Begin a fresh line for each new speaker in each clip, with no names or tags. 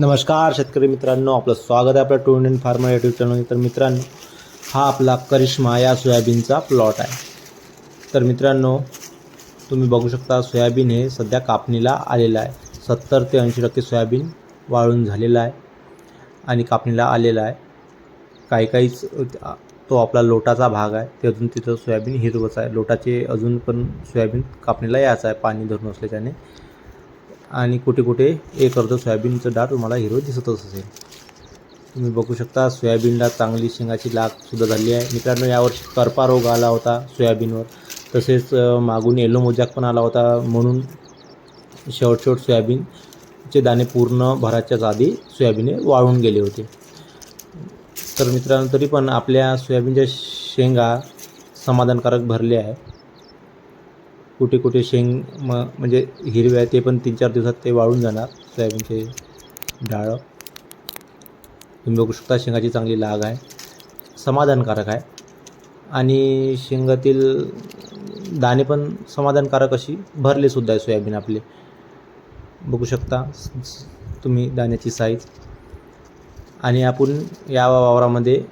नमस्कार शेतकरी मित्रांनो. आपलं स्वागत आहे आपल्या two Indian farmer YouTube channel तर मित्रांनो हा आपला करिश्मा या सोयाबीनचा प्लॉट आहे. तर मित्रांनो तुम्ही बघू शकता सोयाबीन हे सध्या कापणीला आलेलं आहे. सत्तर ते ऐंशी टक्के सोयाबीन वाळून झालेलं आहे आणि कापणीला आलेला आहे. काही काहीच तो आपला लोटाचा भाग आहे. ते अजून तिथं सोयाबीन हिरवच आहे. लोटाचे अजून पण सोयाबीन कापणीला यायचं आहे. पाणी धरून असल्याच्याने. आणि कुठे कुठे एक अर्ध सोयाबीनचं डाळ तुम्हाला हिरवं दिसतच असेल. तुम्ही बघू शकता सोयाबीनला चांगली शेंगाची लागसुद्धा झाली आहे. मित्रांनो यावर्षी करपा रोग आला होता सोयाबीनवर. तसेच मागून येलो मोजाक पण आला होता. म्हणून शेवट शेवट सोयाबीनचे दाणे पूर्ण भराच्याच आधी सोयाबीने वाळून गेले होते. तर मित्रांनो तरी पण आपल्या सोयाबीनच्या शेंगा समाधानकारक भरले आहे कुठे कुठे शेंग म म्हणजे हिरवे आहे ते पण तीन चार दिवसात ते वाळून जाणार सोयाबीनचे डाळ. तुम्ही बघू शकता शेंगाची चांगली लाग आहे. समाधानकारक आहे. आणि शेंगातील दाणे पण समाधानकारक अशी भरले सुद्धा आहे सोयाबीन आपले. बघू शकता तुम्ही दाण्याची साईज आणि आपण या वावरामध्ये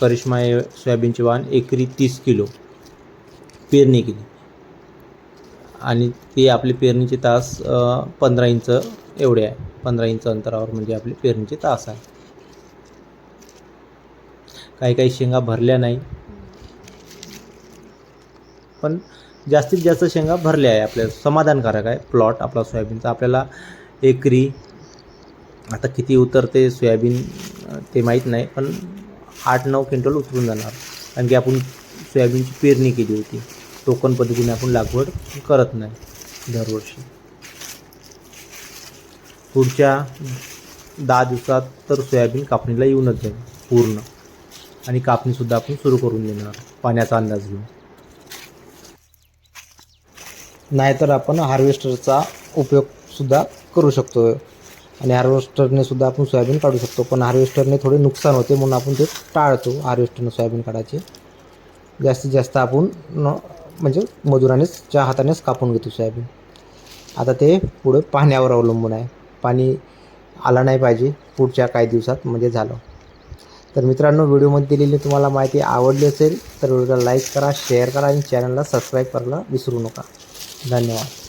करिश्मा हे सोयाबीनचे वाहन एकरी तीस किलो पेरणी केली. आणि ते आपली पेरणीचे तास पंधरा इंच एवढे आहे. पंधरा इंच अंतरावर म्हणजे आपली पेरणीचे तास आहे. काही काही शेंगा भरल्या नाही. पण जास्तीत जास्त शेंगा भरल्या आहे आपल्या. समाधानकारक आहे प्लॉट आपला सोयाबीनचा. आपल्याला एकरी आता किती उतरते सोयाबीन ते माहीत नाही पण आठ नऊ क्विंटल उतरून जाणार. कारण की आपण सोयाबीनची पेरणी केली होती. टोकन पद्धतीने आपण लागवड करत नाही दरवर्षी. पुढच्या दहा दिवसात तर सोयाबीन कापणीला येऊनच जाईल पूर्ण. आणि कापणीसुद्धा आपण सुरू करून देणार पाण्याचा अंदाज घेऊन. नाहीतर आपण हार्वेस्टरचा उपयोगसुद्धा करू शकतो आणि हार्वेस्टरने सुद्धा आपण सोयाबीन काढू शकतो. पण हार्वेस्टरने थोडे नुकसान होते म्हणून आपण ते टाळतो हार्वेस्टरने सोयाबीन काढायचे. जास्तीत जास्त आपण न म्हणजे मजुरानेच ज्या हातानेच कापून घेतो सोयाबीन. आता ते पुढं पाण्यावर अवलंबून आहे. पाणी आलं नाही पाहिजे पुढच्या काही दिवसात म्हणजे झालं. तर मित्रांनो व्हिडिओमध्ये दिलेली तुम्हाला माहिती आवडली असेल तर व्हिडिओला लाईक करा शेअर करा आणि चॅनलला सबस्क्राईब करायला विसरू नका. धन्यवाद.